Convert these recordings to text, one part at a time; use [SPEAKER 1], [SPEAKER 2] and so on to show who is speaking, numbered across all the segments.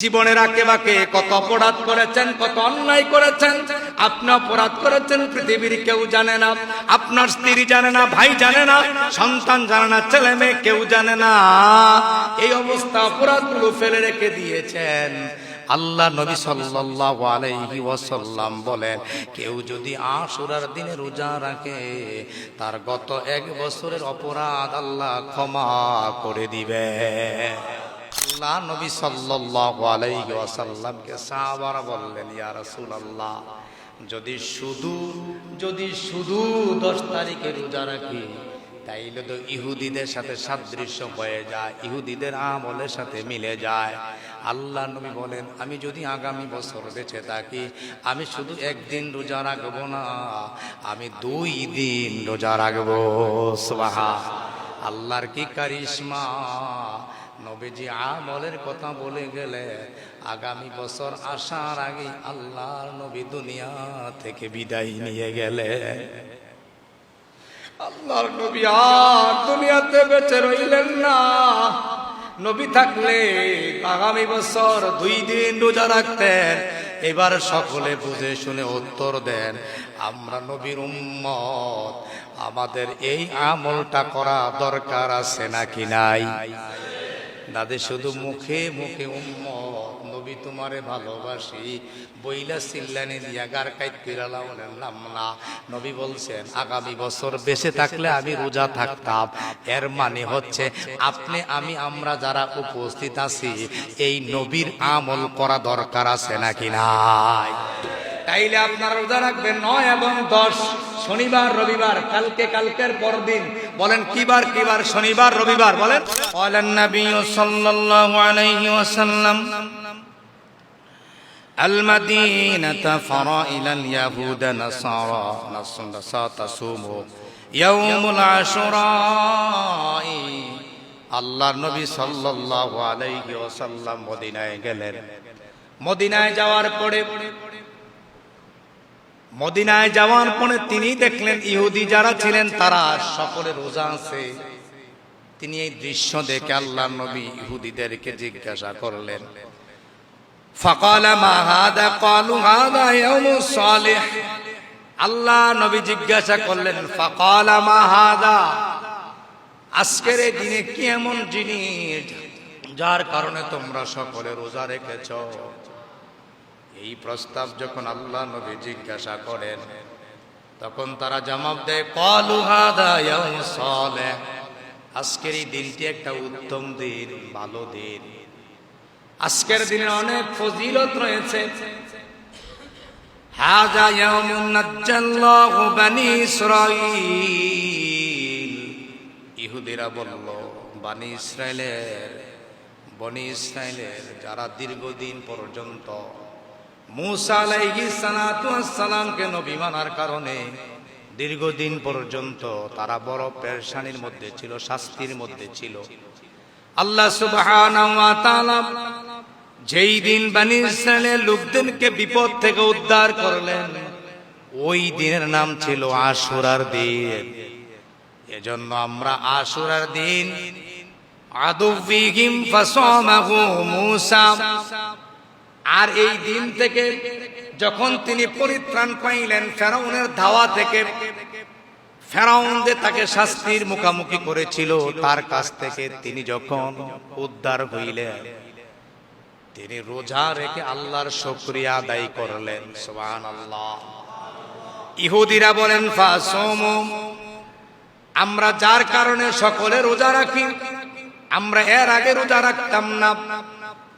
[SPEAKER 1] জীবনের আঁকে বাঁকে কত অপরাধ করেছেন, কত অন্যায় করেছেন। আপনি অপরাধ করেছেন, পৃথিবীর কেউ জানে না। আপনার স্ত্রী জানে না, ভাই জানে না, সন্তান জানে না, ছেলে মেয়ে কেউ জানে না। এই অবস্থা অপরাধগুলো ফেলে রেখে দিয়েছেন। আল্লাহ নবী সাল্লাল্লাহু আলাইহি ওয়াসাল্লাম বলেন, কেউ যদি আশুরার দিনে রোজা রাখে, তার গত এক বছরের অপরাধ আল্লাহ ক্ষমা করে দিবে আল্লাহ নবী সাল্লাল্লাহু আলাইহি ওয়াসাল্লামকে সাহাবারা বললেন, ইয়া রাসূলুল্লাহ, যদি শুধু যদি শুধু দশ তারিখে রোজা রাখি, তাইলে তো ইহুদিদের সাথে সাদৃশ্য হয়ে যায়, ইহুদিদের আমলের সাথে মিলে যায়। আল্লাহ নবী বলেন, আমি যদি আগামী বছর বেঁচে থাকি, আমি শুধু একদিন রোজা রাখব না, আমি দুই দিন রোজা রাখব। সুবাহা আল্লাহর কি কারিশমা? নবীজি আমলের কথা বলে গেলে আগামী বছর আসার আগে আল্লাহর নবী দুনিয়া থেকে বিদায় নিয়ে গেলে। আল্লাহর নবী আর দুনিয়াতে বেঁচে রইলেন না। নবী থাকলে আগামী বছর দুই দিন রোজা রাখতেন। এবার সকলে বুঝে শুনে উত্তর দেন, আমরা নবীর উম্মত। আমাদের এই আমলটা করা দরকার আছে নাকি নাই? দাদে শুধু মুখে মুখে উম্মত, নবী তোমারে ভালোবাসি। বইলা সিল্লানি দিয়া গার কাইত পিরালা বললাম না। নবী বলছেন, আগামী বছর বেঁচে থাকলে আমি রোজা থাকতাম। এর মানে হচ্ছে, আপনি, আমি, আমরা যারা উপস্থিত আছি, এই নবীর আমল করা দরকার আছে নাকি নাই? তাইলে আপনারা রোজা রাখবেন নয় এবং দশ শনিবার রবিবার কালকে কালকের পরদিন বলেন কিবার কিবার শনিবার রবিবার বলেন বলেন নবী সাল্লাল্লাহু আলাইহি ওয়াসাল্লাম المدينة فرائل اليهود نصارى نصارى تصوم يوم العاشوراء আল্লাহর নবী সাল্লাল্লাহু আলাইহি ওয়াসাল্লাম মদিনায় গেলেন মদিনায় যাওয়ার পরে মদিনায় যাওয়ার পরে তিনি দেখলেন, ইহুদি যারা ছিলেন তারা সকলে রোজা আছে। তিনি এই দৃশ্য দেখে আল্লাহ নবী ইহুদিদেরকে জিজ্ঞাসা করলেন আল্লাহ নবী জিজ্ঞাসা করলেন মাহাদা আজকের এই দিনে কি এমন জিনিস যার কারণে তোমরা সকলে রোজা রেখেছ? এই প্রস্তাব যখন আল্লাহ নবী জিজ্ঞাসা করেন, তখন তারা জবাব দেয় আজকের এই দিনটি একটা উত্তম দিন, ভালো দিন। আজকের দিনে অনেক ফজিলত রয়েছে। ইহুদিরা বলল, বানি ইসরায়েলের বনি ইসরায়েলের যারা দীর্ঘদিন পর্যন্ত মুসা আলাইহিস সালাতু সালামকে নবী মানার কারণে দীর্ঘদিন পর্যন্ত তারা বড় পেরেশানির মধ্যে ছিল, শাস্তির মধ্যে ছিল। আল্লাহ সুবহানাহু যেই দিন বানি ইসরায়েলের লোকদেরকে বিপদ থেকে উদ্ধার করলেন, ওই দিনের নাম ছিল আশুরার দিন। এজন্য আমরা আশুরার দিন আদুফিহিম ফাসামাহু মূসা আর এই দিন থেকে যখন তিনি পরিত্রাণ পাইলেন, ফেরাউনের ধাওয়া থেকে, ফেরাউন যে তাকে শাস্তির মুখামুখি করেছিল, তার কাছ থেকে তিনি যখন উদ্ধার হইলেন, তিনি রোজা রেখে আল্লাহর শুকরিয়া আদায় করলেন। সুবহান আল্লাহ ইহুদিরা বলেন ফাসোম আমরা যার কারণে সকলে রোজা রাখি, আমরা এর আগে রোজা রাখতাম না।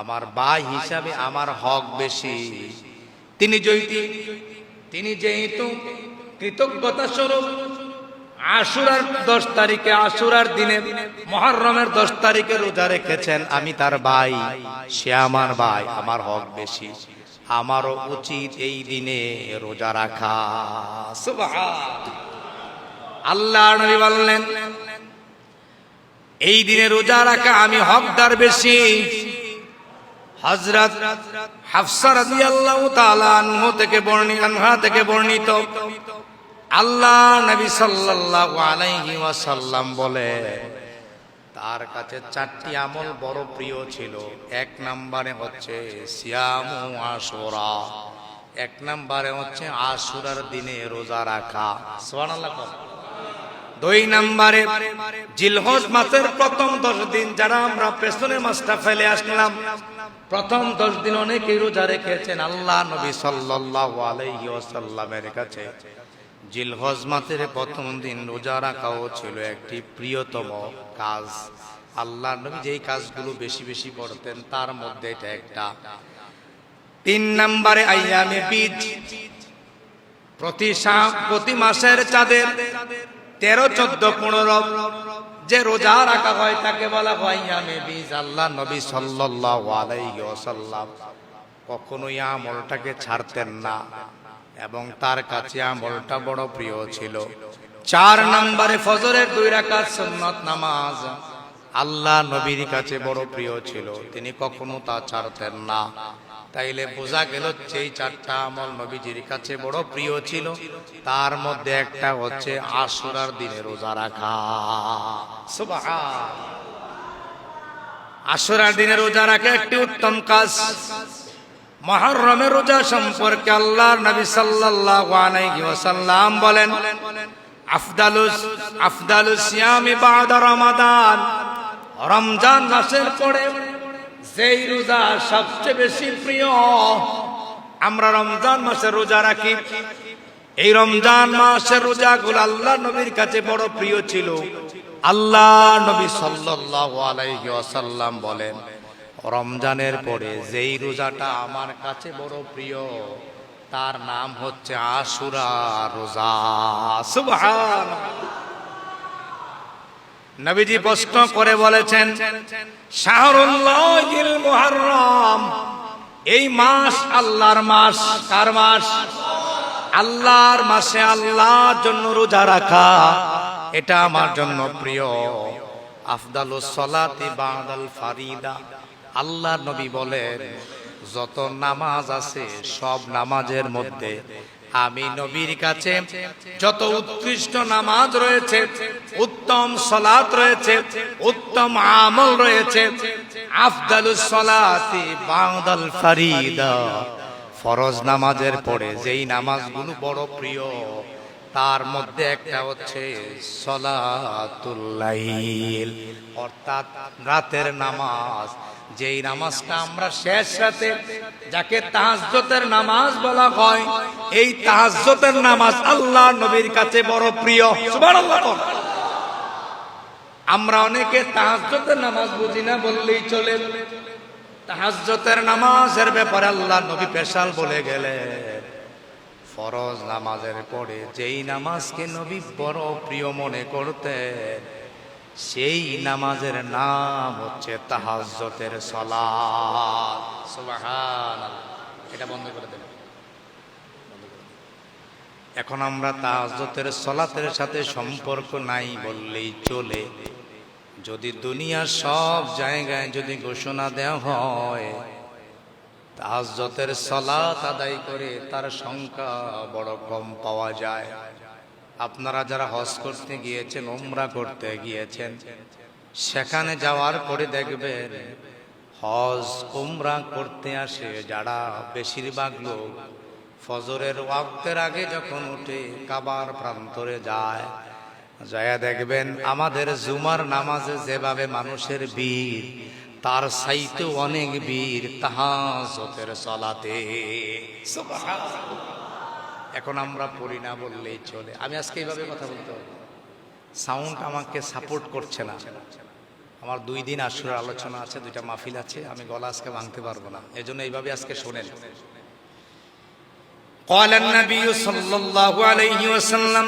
[SPEAKER 1] আমার ভাই হিসাবে আমার হক বেশি। তিনি যেহেতু তিনি যেহেতু কৃতজ্ঞতা স্বরূপ, আশুরার দশ তারিখে আশুরার দিনে, মহরমের দশ তারিখে রোজা রেখেছেন আমি তার ভাই। সে আমার ভাই, আমার হক বেশি। আমারও উচিত এই দিনে রোজা রাখা। আল্লাহ নবী বললেন, এই দিনে রোজা রাখা আমি হকদার বেশি। হজরত হাফসা রাদিয়াল্লাহু তাআলা আনহু থেকে বর্ণিত আনহা থেকে বর্ণিত। আল্লাহ নবী সাল্লাল্লাহু আলাইহি ওয়াসাল্লাম বলে, তার কাছে চারটি আমল বড় প্রিয় ছিল। এক নম্বরে হচ্ছে সিয়ামু আশুরা। এক নম্বরে হচ্ছে আশুরার দিনে রোজা রাখা। কর। দুই নম্বরে জিলহজ মাসের প্রথম দশ দিন যারা আমরা পেছনে মাসটা ফেলে আসলাম প্রথম দশ দিন অনেকে রোজা রেখেছেন আল্লাহ নবী সাল্লাল্লাহু আলাইহি ওয়াসাল্লামের কাছে। জিলহজ মাসের প্রথম দিন রোজা রাখাও ছিল একটি প্রিয়তম কাজ। আল্লাহ নবী যেই কাজগুলো বেশি বেশি করতেন, তার মধ্যে এটা একটা। তিন নম্বরে আইয়ামে বীজ। প্রতি প্রতি মাসের চাঁদের তেরো, চোদ্দ, পনেরো যে রোজা রাখা হয় তাকে বলা হয় আল্লাহ নবী সাল্লাল্লাহু আলাইহি কখনোই আমলটাকে ছাড়তেন না এবং তার কাছে আমলটা বড় প্রিয় ছিল। চার নম্বরে ফজরের দুই রাকাত সন্নত নামাজ। আল্লাহ নবীর কাছে বড় প্রিয় ছিল, তিনি কখনো তা ছাড়তেন না। তাইলে বোঝা গেল এই চারটা আমল নবীজির কাছে বড় প্রিয় ছিল, তার মধ্যে একটা হচ্ছে আশুরার দিনে রোজা রাখা। আশুরার দিনে রোজা রাখা একটি উত্তম কাজ। মহরমের রোজা সম্পর্কে আল্লাহর নবী সাল্লাল্লাহু বলেন, আফদালুস আফদালুস সিয়ামি বাদা রমাদান। রমজান মাসের পরে যেই রোজা সবচেয়ে বেশি প্রিয়, আমরা রমজান মাসে রোজা রাখি। এই রমজান মাসের রোজা রোজাগুলো আল্লাহ নবীর কাছে বড় প্রিয় ছিল। আল্লাহ নবী ওয়াসাল্লাম বলেন, রমজানের পরে যেই রোজাটা আমার কাছে বড় প্রিয়, তার নাম হচ্ছে আশুরা রোজা। সুবহান নবীজি প্রশ্ন করে বলেছেন এই মাস আল্লাহর মাস, কার মাস? আল্লাহর মাসে আল্লাহর জন্য রোজা রাখা, এটা আমার জন্য প্রিয়। আফদালুস সালাতি বাদাল ফারিদা। আল্লাহ নবী বলেন, যত নামাজ আছে, সব নামাজের মধ্যে আমি নবীর কাছে যত উৎকৃষ্ট নামাজ রয়েছে, উত্তম সলাত রয়েছে, উত্তম আমল রয়েছে ফারিদা। ফরজ নামাজের পরে যেই নামাজগুলো বড় প্রিয় তার মধ্যে একটা হচ্ছে সলাতুল্লাইল, অর্থাৎ রাতের নামাজ। যেই নামাজটা আমরা শেষ রাতে, যাকে তাহাজ্জতের নামাজ বলা হয়, এই তাহাজ্জতের নামাজ আল্লাহ নবীর কাছে বড় প্রিয়। আমরা অনেকে তাহাজ্জতের নামাজ বুঝি না বললেই চলে। তাহাজ্জতের নামাজের ব্যাপারে আল্লাহ নবী পেশাল বলে গেলে ফরজ নামাজের পরে যেই নামাজকে নবী বড় প্রিয় মনে করতে সেই নামাজের নাম হচ্ছে সলাত। সুবহানাল্লাহ। এটা বন্ধ করে দেবেন এখন আমরা তাহাজ্জতের সলাতের সাথে সম্পর্ক নাই বললেই চলে। যদি দুনিয়ার সব জায়গায় যদি ঘোষণা দেওয়া হয় তাহাজ্জতের সলাত আদায় করে তার সংখ্যা বড় কম পাওয়া যায়। আপনারা যারা হজ করতে গিয়েছেন ওমরা করতে গিয়েছেন, সেখানে যাওয়ার পরে দেখবেন হজ, উমরা করতে আসে যারা বেশিরভাগ লোক। ফজরের ওয়াক্তের আগে যখন উঠে কাবার প্রান্তরে যায়, যায়া দেখবেন আমাদের জুমার নামাজে যেভাবে মানুষের বীর তার সাইতে অনেক বীর তাহাজতের সলাতে এখন আমরা পড়ি না বললেই চলে আমি আজকে এইভাবে কথা বলতে পারবো সাউন্ড আমাকে সাপোর্ট করছে না আমার দুই দিন আসরের আলোচনা আছে দুইটা মাহফিল আছে আমি গলা আজকে ভাঙতে পারবো না এজন্য এইভাবে আজকে শোনেন قال النبي صلى الله عليه وسلم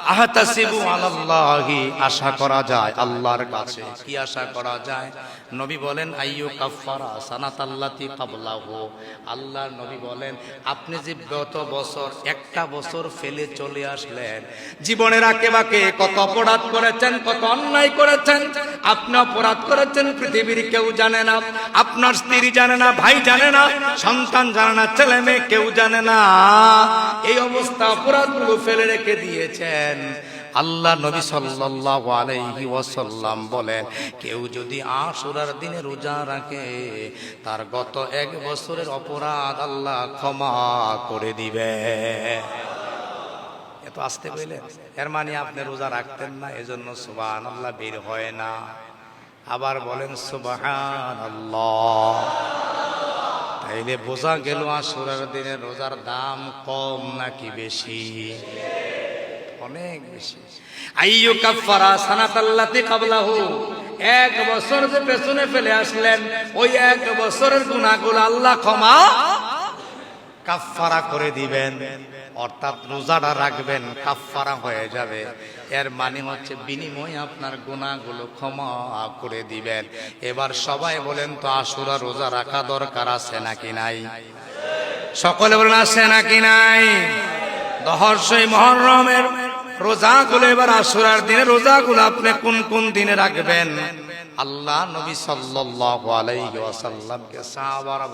[SPEAKER 1] আহতাসিবু আলাল্লাহি আশা করা যায় আল্লাহর কাছে। কি আশা করা যায়? নবী বলেন আইয়ু কাফারা সানাতাল্লাতি কাবলাহু আল্লাহ নবী বলেন আপনি যে গত বছর একটা বছর ফেলে চলে আসলেন জীবনের আকে বাকে কত অপরাধ করেছেন কত অন্যায় করেছেন আপনি অপরাধ করেছেন পৃথিবীর কেউ জানে না আপনার স্ত্রী জানে না ভাই জানে না সন্তান জানে না ছেলে মেয়ে কেউ জানে না। এই অবস্থা অপরাধগুলো ফেলে রেখে দিয়েছেন। আল্লাহ নবী সাল্লাল্লাহু আলাইহি ওয়াসাল্লাম বলেন, কেউ যদি আশুরার দিনে রোজা রাখে, তার গত এক বছরের অপরাধ আল্লাহ ক্ষমা করে দিবে। এত আসতে পেলেন এর মানে আপনি রোজা রাখতেন না, এজন্য সুবাহান আল্লাহ বের হয় না। আবার বলেন সুবাহান আল্লাহ তাইলে বোঝা গেল আশুরার দিনে রোজার দাম কম নাকি বেশি? অনেক বেশি। আইয়ু কাফারা সানাতাল্লাতি কাবলাহু। এক বছর যে পেছনে ফেলে আসলেন, ওই এক বছরের গুনাহগুলো আল্লাহ ক্ষমা কাফফারা করে দিবেন। অর্থাৎ রোজাটা রাখবেন, কাফফারা হয়ে যাবে। এর মানে হচ্ছে বিনিময়ে আপনার গুণাগুলো ক্ষমা করে দিবেন। এবার সবাই বলেন, তো আশুরা রোজা রাখা দরকার আছে নাকি নাই? সকলে বলেন, আছে নাকি নাই? দহর্ষই মহরমের রোজাগুলো এবার আশুরার দিনে, রোজাগুলো আপনি কোন কোন দিনে রাখবেন? আল্লাহ নবী সাল্লাল্লাহু আলাইহি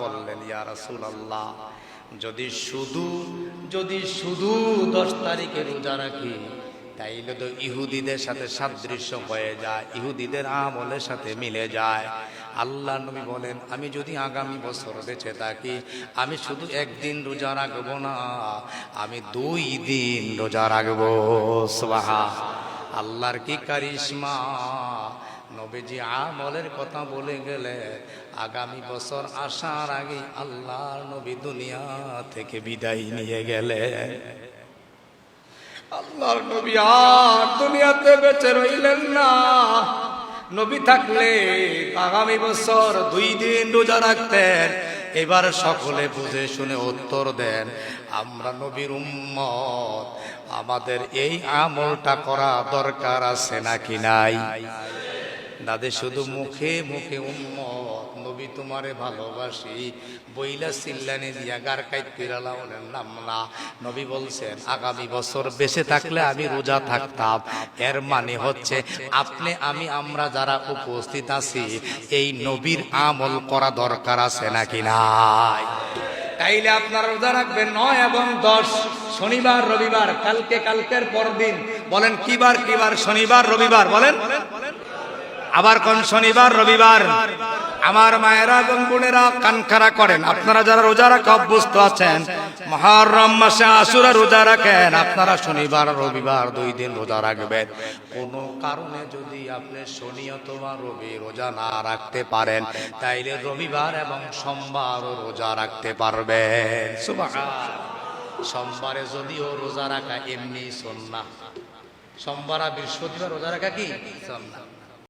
[SPEAKER 1] বললেন, ইয়া রাসূলুল্লাহ, যদি শুধু যদি শুধু দশ তারিখে রোজা রাখি, তাইলে তো ইহুদিদের সাথে সাদৃশ্য হয়ে যায়, ইহুদিদের আমলের সাথে মিলে যায়। আল্লাহ নবী বলেন, আমি যদি আগামী বছর বেঁচে থাকি, আমি শুধু একদিন রোজা রাখব না, আমি দুই দিন রোজা রাখব। সোহা আল্লাহর কি কারিশমা? নবীজি আমলের কথা বলে গেলে, আগামী বছর আসার আগে আল্লাহর নবী দুনিয়া থেকে বিদায় নিয়ে গেলে। আল্লাহর নবী আর দুনিয়াতে বেঁচে রইলেন না। নবী থাকলে আগামী বছর দুই দিন রোজা রাখতেন। এবার সকলে বুঝে শুনে উত্তর দেন, আমরা নবীর উম্মত। আমাদের এই আমলটা করা দরকার আছে নাকি নাই? দাদে শুধু মুখে মুখে উম্মত। নবী তোমারে ভালোবাসি। বইলা সিল্লানি দিয়া গার কাইত পিরালা ওনের নাম না নবী বলছেন, আগামী বছর বেঁচে থাকলে আমি রোজা থাকতাম। এর মানে হচ্ছে আপনি, আমি, আমরা যারা উপস্থিত আছি, এই নবীর আমল করা দরকার আছে নাকি নাই? তাইলে আপনারা রোজা রাখবেন নয় এবং দশ, শনিবার, রবিবার, কালকে, কালকের পরদিন। বলেন, কিবার কিবার, শনিবার, রবিবার, বলেন? আবার কোন, শনিবার, রবিবার। আমার মায়েরা এবং বোনেরা কানখারা করেন। আপনারা যারা রোজা রাখা, অভ্যস্ত আছেন, মহরম মাসে আসুরা রোজা রাখেন, আপনারা শনিবার, রবিবার দুই দিন রোজা রাখবেন। কোনো কারণে যদি আপনি শনি অথবা রবি রোজা না রাখতে পারেন, তাইলে রবিবার এবং সোমবারও রোজা রাখতে পারবেন। সোমবারে যদিও রোজা রাখা এমনি সন্না। সোমবার আর বৃহস্পতিবার রোজা রাখা কি? সন্না।